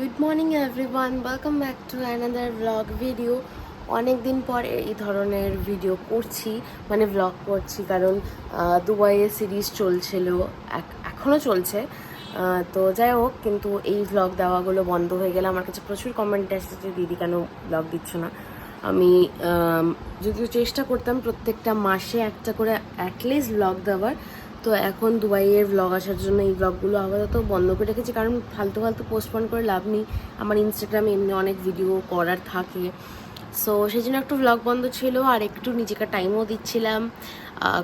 Good morning everyone welcome back to another blog video অনেক দিন পর এই ধরনের ভিডিও করছি মানে ব্লগ করছি, কারণ দুবাইয়ে সিরিজ চলছিল এখনও চলছে। তো যাই হোক, কিন্তু এই ব্লগ দেওয়াগুলো বন্ধ হয়ে গেলে আমার কাছে প্রচুর কমেন্ট এসেছে দিদি কেন ব্লগ দিচ্ছ না? আমি যদিও চেষ্টা করতাম প্রত্যেকটা মাসে একটা করে অ্যাটলিস্ট ব্লগ দেওয়ার তো এখন দুবাইয়ের ব্লগ আসার জন্য এই ব্লগগুলো আপাতত বন্ধ করে রেখেছি। কারণ ফালতু ফালতু পোস্টপন করে লাভ নেই। আমার ইনস্টাগ্রামে এমনি অনেক ভিডিও করার থাকে। সো সেই জন্য একটু ব্লগ বন্ধ ছিল আর একটু নিজেকে টাইমও দিচ্ছিলাম।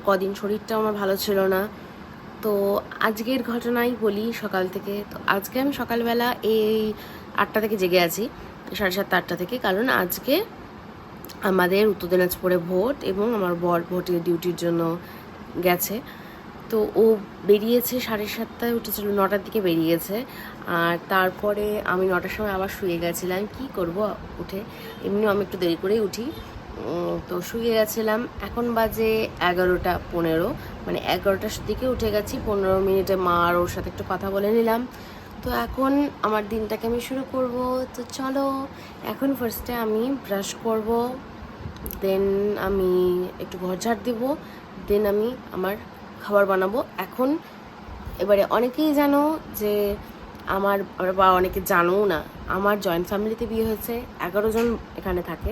কদিন শরীরটাও আমার ভালো ছিল না। তো আজকের ঘটনাই বলি সকাল থেকে। তো আজকে আমি সকালবেলা এই আটটা থেকে জেগে আছি, সাড়ে সাতটা, আটটা থেকে। কারণ আজকে আমাদের উত্তর দিনাজপুরে ভোট এবং আমার বর ভোটের ডিউটির জন্য গেছে। তো ও বেরিয়েছে সাড়ে সাতটায় উঠেছিল, নটার দিকে বেরিয়েছে। আর তারপরে আমি নটার সময় আবার শুয়ে গেছিলাম। কি করব উঠে? এমনি আমি একটু দেরি করেই উঠি। তো শুয়ে গেছিলাম। এখন বাজে এগারোটা পনেরো। মানে এগারোটার দিকে উঠে গেছি, পনেরো মিনিটে মা আর ওর সাথে একটু কথা বলে নিলাম। তো এখন আমার দিনটাকে আমি শুরু করব। তো চলো, এখন ফার্স্টে আমি ব্রাশ করব দেন আমি একটু ঘর ঝাড় দেবো দেন আমি আমার খাবার বানাবো। এখন এবারে অনেকেই জানো যে আমার বা অনেকে জানো না, আমার জয়েন্ট ফ্যামিলিতে বিয়ে হয়েছে, এগারো জন এখানে থাকে।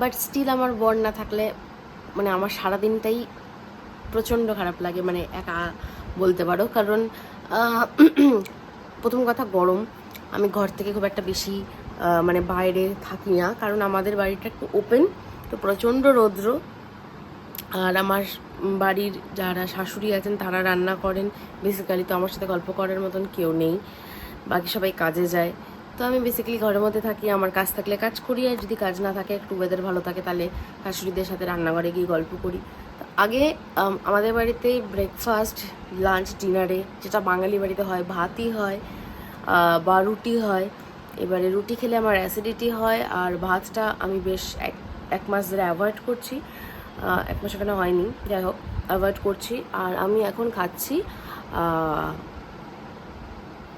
বাট স্টিল আমার বর না থাকলে মানে আমার সারাদিনটাই প্রচণ্ড খারাপ লাগে মানে একা বলতে পারো। কারণ প্রথম কথা গরম। আমি ঘর থেকে খুব একটা বেশি মানে বাইরে থাকি না। কারণ আমাদের বাড়িটা একটু ওপেন তো প্রচণ্ড রৌদ্র। আর আমার বাড়ির যারা শাশুড়ি আছেন, তারা রান্না করেন। বেসিক্যালি তো আমার সাথে গল্প করার মতন কেউ নেই। বাকি সবাই কাজে যায়। তো আমি বেসিক্যালি ঘরের মধ্যে থাকি, আমার কাজ থাকলে কাজ করি, আর যদি কাজ না থাকে, একটু ওয়েদার ভালো থাকে, তাহলে শাশুড়িদের সাথে রান্নাঘরে গিয়ে গল্প করি। আগে আমাদের বাড়িতে ব্রেকফাস্ট লাঞ্চ ডিনারে যেটা বাঙালি বাড়িতে হয়, ভাতই হয় বা রুটি হয়। এবারে রুটি খেলে আমার অ্যাসিডিটি হয়, আর ভাতটা আমি বেশ এক এক মাস ধরে অ্যাভয়েড করছি। এক মাস এখানে হয়নি। যাই হোক অ্যাভয়েড করছি। আর আমি এখন খাচ্ছি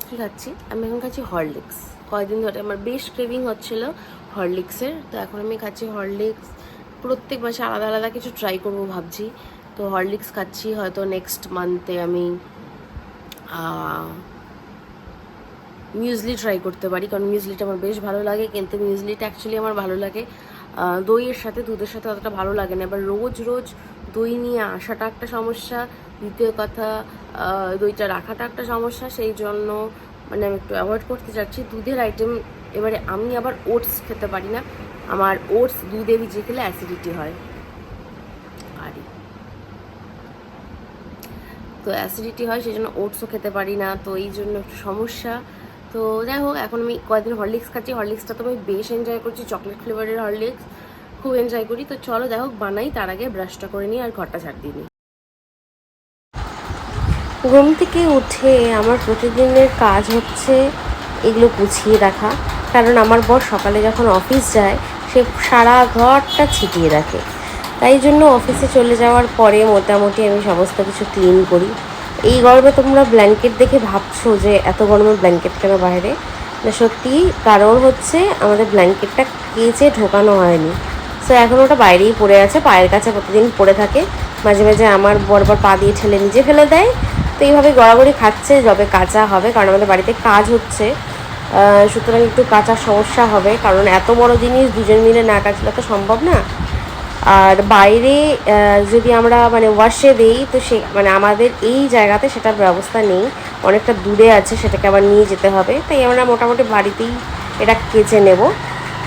কি খাচ্ছি? আমি এখন খাচ্ছি হরলিক্স কয়েকদিন ধরে আমার বেশ ক্রেভিং হচ্ছিল হরলিক্সের তো এখন আমি খাচ্ছি হরলিক্স প্রত্যেক মাসে আলাদা আলাদা কিছু ট্রাই করব ভাবছি। তো হরলিক্স খাচ্ছি, হয়তো নেক্সট মান্থে আমি মিউজলি ট্রাই করতে পারি। কারণ মিউজলিটা আমার বেশ ভালো লাগে। কিন্তু মিউজলিটা অ্যাকচুয়ালি আমার ভালো লাগে। দইয়ের সাথে, দুধের সাথে অতটা ভালো লাগে না। এবার রোজ রোজ দই নিয়ে আসাটা একটা সমস্যা। দ্বিতীয় কথা দইটা রাখাটা একটা সমস্যা। সেই জন্য মানে আমি একটু অ্যাভয়েড করতে চাচ্ছি। দুধের আইটেম এবারে আমি আবার ওটস খেতে পারি না। আমার ওটস দুধে ভিজিয়ে খেলে অ্যাসিডিটি হয়। আর তো অ্যাসিডিটি হয়, সেই জন্য ওটসও খেতে পারি না। তো এই জন্য একটু সমস্যা। তো যাই হোক এখন আমি কয়েকদিন হরলিক্স খাচ্ছি। হরলিক্সটা তো আমি বেশ এনজয় করছি চকলেট ফ্লেভারের হরলিক্স। খুব এনজয় করি। তো চলো যাই হোক বানাই, তার আগে ব্রাশটা করে নিই আর ঘরটা ছাড় দিই ঘুম থেকে উঠে আমার প্রতিদিনের কাজ হচ্ছে এগুলো গুছিয়ে রাখা। কারণ আমার বর সকালে যখন অফিস যায়, সে সারা ঘরটা ছিটিয়ে রাখে। তাই জন্য অফিসে চলে যাওয়ার পরে মোটামুটি আমি সমস্ত কিছু ক্লিন করি। এই গরমে তোমরা ব্ল্যাঙ্কেট দেখে ভাবছ যে এত গরমে ব্ল্যাঙ্কেট কেন বাইরে? না, সত্যি, কারণ হচ্ছে আমাদের ব্ল্যাঙ্কেটটা কেচে ঢোকানো হয়নি। সো এখন ওটা বাইরেই পড়ে আছে, পায়ের কাছে প্রতিদিন পড়ে থাকে। মাঝে মাঝে আমার বরবার পা দিয়ে ঠেলে নিজে ফেলে দেয়। তো এইভাবে গড়াগড়ি খাচ্ছে, যবে কাঁচা হবে, কারণ আমাদের বাড়িতে কাজ হচ্ছে। সুতরাং একটু কাঁচার সমস্যা হবে, কারণ এত বড় জিনিস দুজন মিলে না কাচলে তো সম্ভব না। আর বাইরে যদি আমরা মানে ওয়াশে দিই, তো সে মানে আমাদের এই জায়গাতে সেটার ব্যবস্থা নেই। অনেকটা দূরে আছে, সেটাকে আবার নিয়ে যেতে হবে। তাই আমরা মোটামুটি বাড়িতেই এটা কেচে নেব।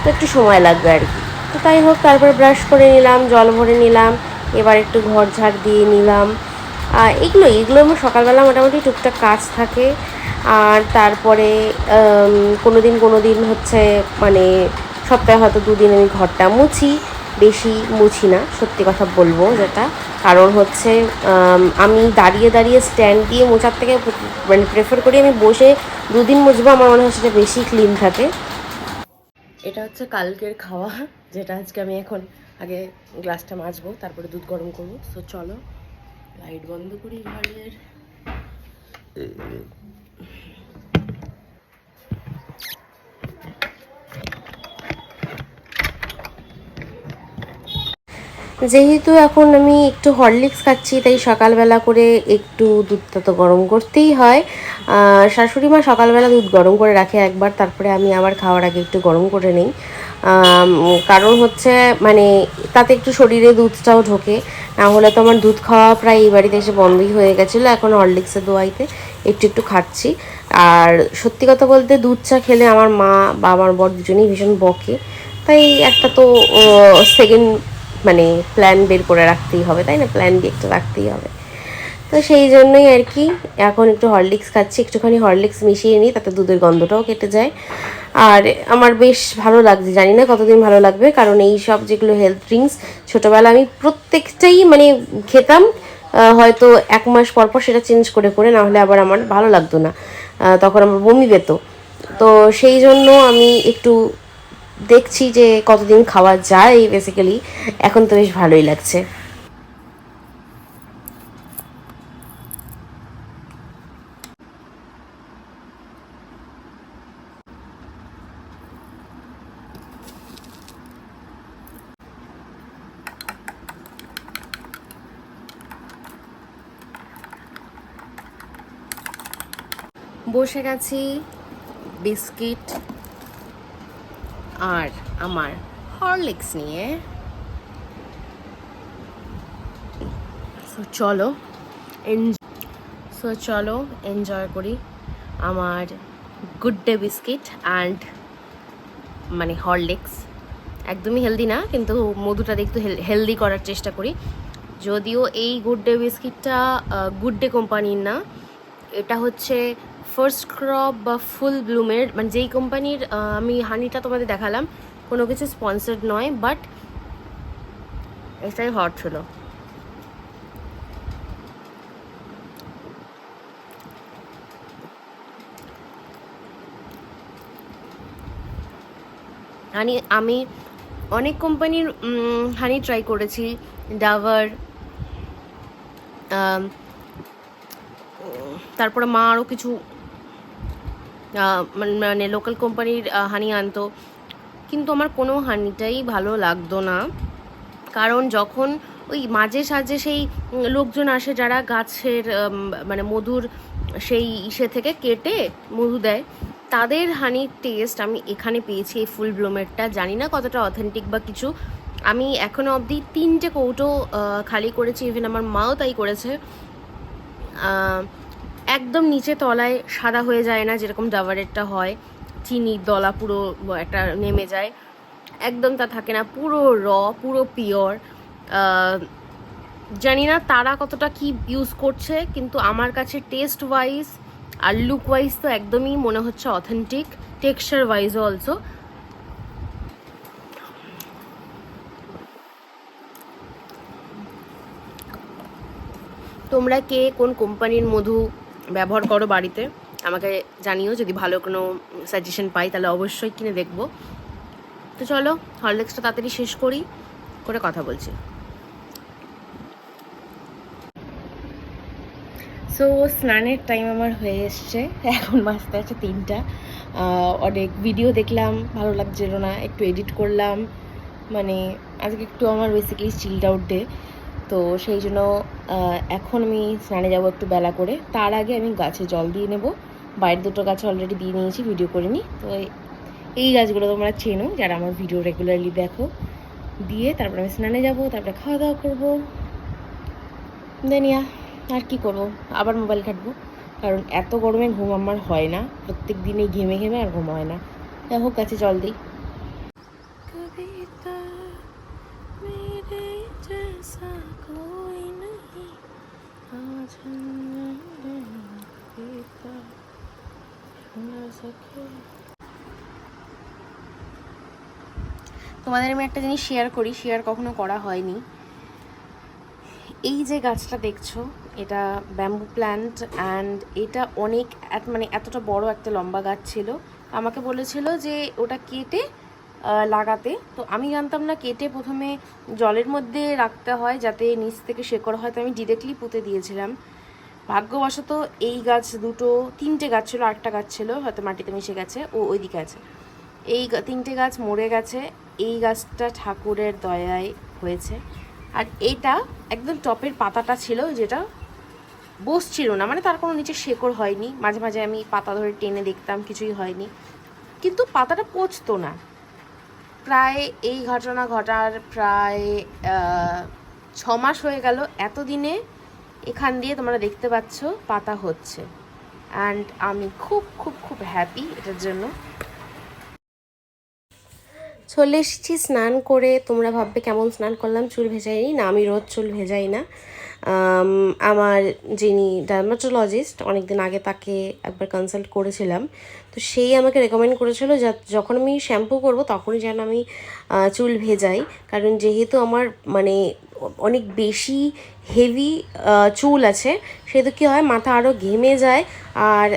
তো একটু সময় লাগবে আর কি। তো তাই হোক, তারপর ব্রাশ করে নিলাম, জল ভরে নিলাম, এবার একটু ঘর ঝাড় দিয়ে নিলাম। এগুলো এগুলো আমার সকালবেলা মোটামুটি টুকটাক কাজ থাকে। আর তারপরে কোনো দিন কোনো দিন হচ্ছে মানে সপ্তাহে হয়তো দুদিন আমি ঘরটা মুছি। বেশি মুছি না, সত্যি কথা বলব যেটা। কারণ হচ্ছে, আমি দাঁড়িয়ে দাঁড়িয়ে স্ট্যান্ড দিয়ে মোছার থেকে মানে প্রেফার করি আমি বসে দুদিন মুছবো, আমার মনে হয় সেটা বেশি ক্লিন থাকে। এটা হচ্ছে কালকের খাওয়া, যেটা আজকে আমি এখন আগে গ্লাসটা মাজবো, তারপরে দুধ গরম করব। তো চলো লাইট বন্ধ করি ঘরের। যেহেতু এখন আমি একটু হরলিক্স খাচ্ছি, তাই সকালবেলা করে একটু দুধটা তো গরম করতেই হয়। শাশুড়ি মা সকালবেলা দুধ গরম করে রাখে একবার, তারপরে আমি আবার খাওয়ার আগে একটু গরম করে নিই। কারণ হচ্ছে মানে তাতে একটু শরীরে দুধটাও ঢোকে। না হলে তো আমার দুধ খাওয়া প্রায় এই বাড়িতে এসে বন্ধই হয়ে গেছিল, এখন হরলিক্সের দোয়াইতে একটু একটু খাচ্ছি। আর সত্যি কথা বলতে দুধ চা খেলে আমার মা বা আমার বর দুজনেই ভীষণ বকে। তাই একটা তো সেকেন্ড মানে প্ল্যান বের করে রাখতেই হবে, তাই না? প্ল্যান বি একটা রাখতেই হবে। তো সেই জন্যই আর কি, এখন একটু হরলিক্স খাচ্ছি, একটুখানি হরলিক্স মিশিয়ে নিই, তাতে দুধের গন্ধটাও কেটে যায়। আর আমার বেশ ভালো লাগছে, জানি না কতদিন ভালো লাগবে, কারণ এই সব যেগুলো হেলথ ড্রিঙ্কস ছোটোবেলা আমি প্রত্যেকটাই মানে খেতাম হয়তো এক মাস পর পর সেটা চেঞ্জ করে করে, না হলে আবার আমার ভালো লাগতো না। তখন আমার বমি পেত তো সেই জন্য আমি একটু দেখছি যে কতদিন খাওয়া যায় বেসিক্যালি এখন তো বেশ ভালোই লাগছে। বসে গেছি। বিস্কিট। আর আমার হরলিক্স নিয়ে। সো চলো সো চলো এনজয় করি আমার গুড ডে বিস্কিট অ্যান্ড মানে হরলিক্স। একদমই হেলদি না, কিন্তু মধুটা একটু হেলদি করার চেষ্টা করি। যদিও এই গুড ডে বিস্কিটটা গুড ডে কোম্পানির না, এটা হচ্ছে ফার্স্ট ক্রপ বা ফুল ব্লুমের মানে যেই কোম্পানির আমি হানিটা তোমাদের দেখালাম, কোনো কিছু স্পন্সার্ড নয় বাট এটাই হট ছিল হানি আমি অনেক কোম্পানির হানি ট্রাই করেছি ডাভার তারপরে মা আরও কিছু মান- লোকাল কোম্পানির হানি আনতো। কিন্তু আমার কোনো হানিটাই ভালো লাগতো না। কারণ যখন ওই মাঝে সাঝে সেই লোকজন আসে যারা গাছের মানে মধুর সেই ইসে থেকে কেটে মধু দেয়, তাদের হানির টেস্ট আমি এখানে পেয়েছি এই ফুল ব্লুমেরটা জানি না কতটা অথেন্টিক বা কিছু। আমি এখনও অবধি তিনটে কৌটো খালি করেছি। ইভেন আমার মাও তাই করেছে। একদম নিচে তলায় সাদা হয়ে যায় না, যেরকম ডাবারেরটা হয়। চিনির দলা পুরো একটা নেমে যায়। একদম তা থাকে না, পুরো র, পুরো পিওর। জানি না তারা কতটা কি ইউজ করছে, কিন্তু আমার কাছে টেস্ট ওয়াইজ আর লুক ওয়াইজ তো একদমই মনে হচ্ছে অথেন্টিক টেক্সচার ওয়াইজও অলসো তোমরা কে, কোন কোম্পানির মধু ব্যবহার করো বাড়িতে, আমাকে জানিও যদি ভালো কোনো সাজেশন পাই, তাহলে অবশ্যই কিনে দেখব। তো চলো, হরলিক্সটা তাড়াতাড়ি শেষ করি, করে কথা বলছি। সো স্নানের টাইম আমার হয়ে এসছে, এখন বাজতে আছে তিনটা। অনেক ভিডিও দেখলাম, ভালো লাগছিল না, একটু এডিট করলাম। মানে আজকে একটু আমার বেসিক্যালি চিল্ড আউট ডে তো সেই জন্য এখন আমি স্নানে যাব একটু বেলা করে। তার আগে আমি গাছে জল দিয়ে নেব। বাইরের দুটো গাছে অলরেডি দিয়ে নিয়েছি ভিডিও করে নিই তো এই- গাছগুলো তোমরা চেনো, যারা আমার ভিডিও রেগুলারলি দেখো। দিয়ে তারপরে আমি স্নানে যাব, তারপরে খাওয়া দাওয়া করব দেনিয়া আর কি করব? আবার মোবাইল ঘাটবো। কারণ এত গরমে ঘুম আমার হয় না। প্রত্যেক দিনই ঘেমে ঘেমে আর ঘুম হয় না। যাই হোক কাছে জল দিই। কবিতা মেরে তোমাদের আমি একটা জিনিস শেয়ার করি শেয়ার কখনো করা হয়নি। এই যে গাছটা দেখছ, এটা ব্যাম্বু প্ল্যান্ট অ্যান্ড এটা অনেক মানে এতটা বড় একটা লম্বা গাছ ছিল। আমাকে বলেছিল যে ওটা কেটে লাগাতে। তো আমি জানতাম না কেটে প্রথমে জলের মধ্যে রাখতে হয় যাতে নিচ থেকে শেকড় হয়, তো আমি ডিরেক্টলি পুঁতে দিয়েছিলাম। ভাগ্যবশত এই গাছ দুটো, তিনটে গাছ ছিল আটটা গাছ ছিল, হয়তো মাটিতে মিশে গেছে, ও ওইদিকে আছে। এই তিনটে গাছ মরে গেছে, এই গাছটা ঠাকুরের দয়ায় হয়েছে। আর এটা একদম টপের পাতাটা ছিল যেটা বসছিল না মানে তার কোনো নিচে শেকড় হয়নি। মাঝে মাঝে আমি পাতা ধরে টেনে দেখতাম, কিছুই হয়নি। কিন্তু পাতাটা পচতো না। প্রায় এই ঘটনা ঘটার প্রায় ছ মাস হয়ে গেল। এতদিনে এখান দিয়ে তোমরা দেখতে পাচ্ছ পাতা হচ্ছে। অ্যান্ড আমি খুব খুব খুব হ্যাপি এটার জন্য। চলে এসেছি, স্নান করে তোমরা ভাববে কেমন স্নান করলাম, চুল ভেজাইনি। না, আমি রোজ চুল ভেজাই না। আমার যিনি ডার্মাটোলজিস্ট, অনেকদিন আগে তাকে একবার কনসাল্ট করেছিলাম। তো সেই আমাকে রেকমেন্ড করেছিল যখন আমি শ্যাম্পু করব, তখনই যেন আমি চুল ভেজাই। কারণ যেহেতু আমার মানে অনেক বেশি হেভি চুল আছে, সেহেতু কী হয়, মাথা আরও ঘেমে যায়। আর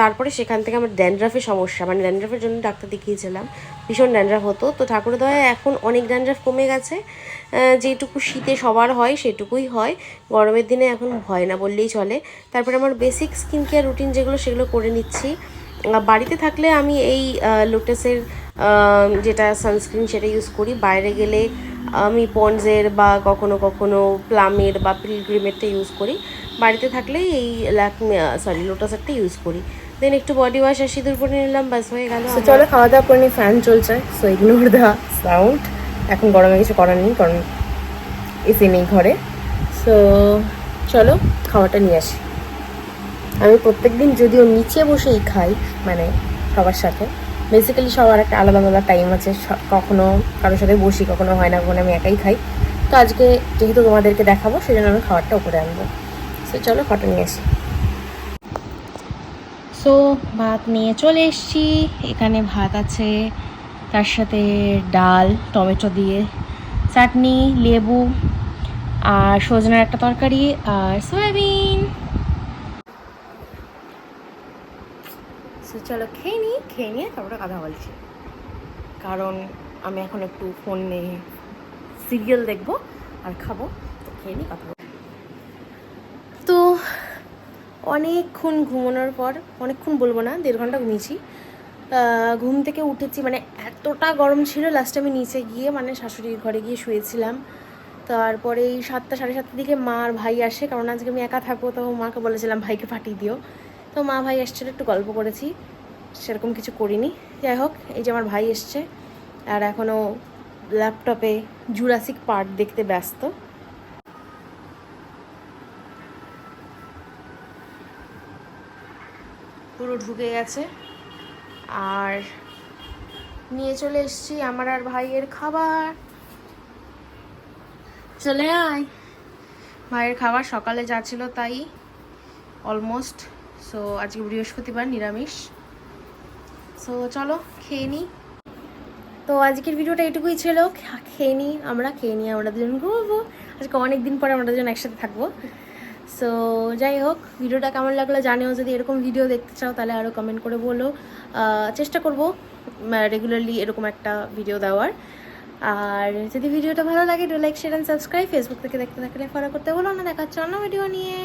তারপরে সেখান থেকে আমার ড্যান্ড্রাফের সমস্যা মানে ড্যান্ড্রাফের জন্য ডাক্তার দেখিয়েছিলাম। ভীষণ ড্যান্ড্রাফ হতো। তো ঠাকুরের দয়ায় এখন অনেক ড্যান্ড্রাফ কমে গেছে। যেটুকু শীতে সবার হয়, সেটুকুই হয়। গরমের দিনে এখন হয় না বললেই চলে। তারপরে আমার বেসিক স্কিন কেয়ার রুটিন যেগুলো, সেগুলো করে নিচ্ছি। বাড়িতে থাকলে আমি এই লোটাসের যেটা সানস্ক্রিন সেটা ইউজ করি। বাইরে গেলে আমি পন্ডসের বা কখনো কখনো প্লামের বা পিলগ্রিমেরটা ইউজ করি। বাড়িতে থাকলে এই ল্যাকমে সরি লোটাসেরটা ইউজ করি। দেন একটু বডি ওয়াশ আর সিঁদুর পরে নিলাম বাস হয়ে গেল চলো খাওয়া দাওয়া করে নি ফ্যান চলছে সো ইগনোর দ্য সাউন্ড এখন গরমে কিছু করার নেই কারণ এসি নেই ঘরে। সো চলো খাওয়াটা নিয়ে আসি। আমি প্রত্যেক দিন যদিও নিচে বসেই খাই মানে সবার সাথে বেসিক্যালি সবার একটা আলাদা আলাদা টাইম আছে কখনো কারোর সাথে বসি কখনো হয় না কখনো আমি একাই খাই। তো আজকে যেহেতু তোমাদেরকে দেখাবো সেই জন্য আমি খাবারটা উপরে আনব। সো চলো খাওয়াটা নিয়ে আসি। সো ভাত নিয়ে চলে এসেছি। এখানে ভাত আছে, তার সাথে ডাল, টমেটো দিয়ে, চাটনি, লেবু আর সজনের একটা তরকারি আর সয়াবিন। চলো খেয়ে নিই, খেয়ে নিয়ে তারপরে কথা বলছি। কারণ আমি এখন একটু ফোন নিয়ে সিরিয়াল দেখব আর খাব, তো খেয়ে নিই কথা বলব তো অনেকক্ষণ ঘুমানোর পর, অনেকক্ষণ বলব না, দেড় ঘণ্টা ঘুমিয়েছি। ঘুম থেকে উঠেছি মানে এতটা গরম ছিল লাস্টে আমি নিচে গিয়ে মানে শাশুড়ির ঘরে গিয়ে শুয়েছিলাম। তারপরে এই সাতটা, সাড়ে সাতটার দিকে মা আর ভাই আসে, কারণ আজকে আমি একা থাকব, তো মাকে বলেছিলাম ভাইকে পাঠিয়ে দিও। তো মা ভাই এসছিল, একটু গল্প করেছি, সেরকম কিছু করিনি। যাই হোক, এই যে আমার ভাই এসছে, আর এখনও ল্যাপটপে জুরাসিক পার্ট দেখতে ব্যস্ত। পুরো ঢুকে গেছে। আর নিয়ে চলে এসেছি আমার আর ভাইয়ের খাবার। চলে আয়। ভাইয়ের খাবার সকালে যা ছিল তাই অলমোস্ট সো আজকে বৃহস্পতিবার, নিরামিষ। সো চলো খেয়ে নিই তো আজকের ভিডিওটা এটুকুই ছিল। খেয়ে নিই আমরা, খেয়ে নিই আমরা দুজন ঘুরবো। আজকে অনেক দিন পরে আমরা দুজন একসাথে থাকব। সো যাই হোক ভিডিওটা কেমন লাগল জানিও। যদি এরকম ভিডিও দেখতে চাও, তাহলে আরও কমেন্ট করে বলো। চেষ্টা করব রেগুলারলি এরকম একটা ভিডিও দেওয়ার। আর যদি ভিডিওটা ভালো লাগে do like share and subscribe Facebook থেকে দেখতে থাকলে ফলো করতে বলো না। দেখাচ্ছ অন্য ভিডিও নিয়ে।